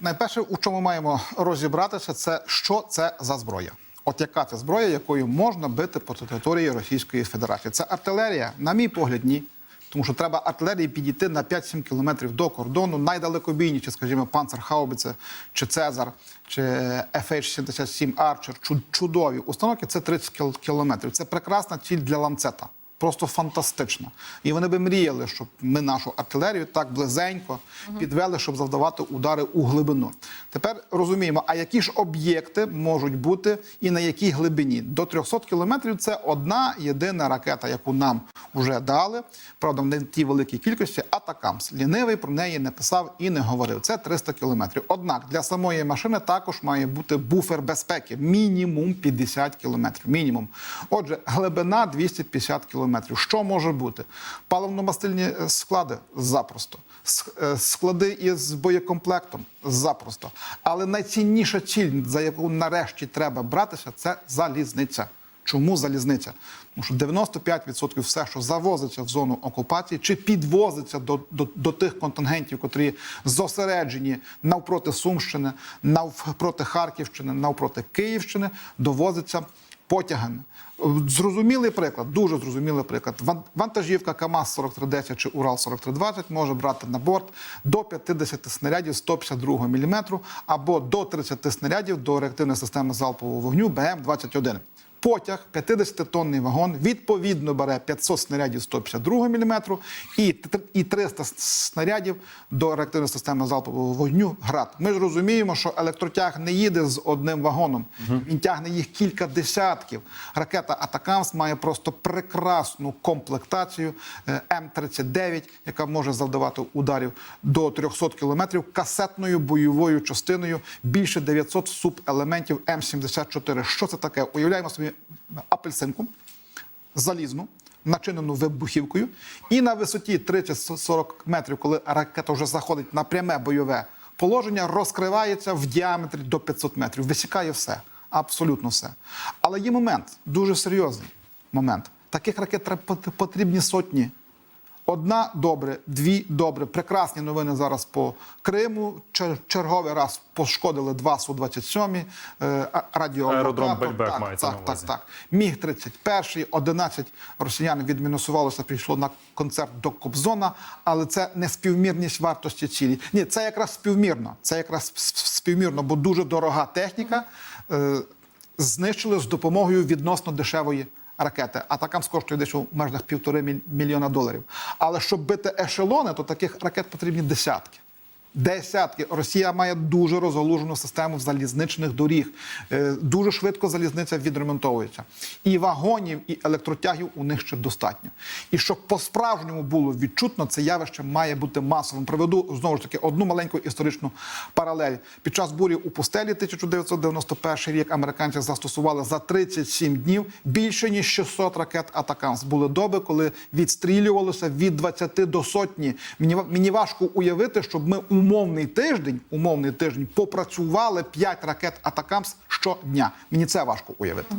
найперше, у чому маємо розібратися, це що це за зброя. От яка це зброя, якою можна бити по території Російської Федерації? Це артилерія, на мій погляд, ні. Тому що треба артилерії підійти на 5-7 кілометрів до кордону, найдалекобійніші, скажімо, панцерхаубице, чи Цезар, чи FH-77 Арчер, чудові установки це 30 кілометрів. Це прекрасна ціль для ланцета. Просто фантастично. І вони би мріяли, щоб ми нашу артилерію так близенько підвели, щоб завдавати удари у глибину. Тепер розуміємо, а які ж об'єкти можуть бути і на якій глибині? До 300 кілометрів це одна єдина ракета, яку нам вже дали. Правда, не в тій великій кількості. Атакамс. Лінивий про неї не писав і не говорив. Це 300 кілометрів. Однак для самої машини також має бути буфер безпеки. Мінімум 50 кілометрів. Мінімум. Отже, глибина 250 кілометрів. Що може бути? Паливно-мастильні е, склади запросто. Е, Склади із боєкомплектом запросто. Але найцінніша ціль, за яку нарешті треба братися, це залізниця. Чому залізниця? Тому що 95% все, що завозиться в зону окупації, чи підвозиться до, до, до тих контингентів, котрі зосереджені навпроти Сумщини, навпроти Харківщини, навпроти Київщини, довозиться потягами. Зрозумілий приклад, дуже зрозумілий приклад. Ван- Вантажівка КАМАЗ 4310 чи Урал 4320 може брати на борт до 50 снарядів 152 мм або до 30 снарядів до реактивної системи залпового вогню БМ-21. Потяг 50-тонний вагон відповідно бере 500 снарядів 152 мм і, т- і 300 снарядів до реактивної системи залпового вогню ГРАД. Ми ж розуміємо, що електротяг не їде з одним вагоном. Він тягне їх кілька десятків. Ракета Атакамс має просто прекрасну комплектацію е, М-39, яка може завдавати ударів до 300 кілометрів касетною бойовою частиною більше 900 субелементів М-74. Що це таке? Уявляємо собі апельсинку залізну, начинену вибухівкою, і на висоті 30-40 метрів, коли ракета вже заходить на пряме бойове положення, розкривається в діаметрі до 500 метрів. Висікає все, абсолютно все. Але є момент, дуже серйозний момент. Таких ракет потрібні сотні. Одна добре, дві добре. Прекрасні новини зараз по Криму. Чер- Черговий раз пошкодили два Су-27 е, а- Аеродром Бельбек так, мається так, на так, увазі. так. Міг 31 11 росіян відмінусувалося, прийшло на концерт до Кобзона, але це не співмірність вартості цілі. Ні, це якраз співмірно. Це якраз співмірно, бо дуже дорога техніка е, знищили з допомогою відносно дешевої. Ракети, а така коштує десь у межах півтори міль- мільйона доларів. Але щоб бити ешелони, то таких ракет потрібні десятки. Десятки. Росія має дуже розгалужену систему залізничних доріг. Е, Дуже швидко залізниця відремонтовується. І вагонів, і електротягів у них ще достатньо. І щоб по-справжньому було відчутно, це явище має бути масовим. Приведу знову ж таки одну маленьку історичну паралель. Під час бурі у пустелі 1991 рік американці застосували за 37 днів більше ніж 600 ракет Атакамс. Були доби, коли відстрілювалося від 20 до сотні. Мені, важко уявити, щоб ми умовний тиждень, умовний тиждень попрацювали 5 ракет Атакамс щодня. Мені це важко уявити.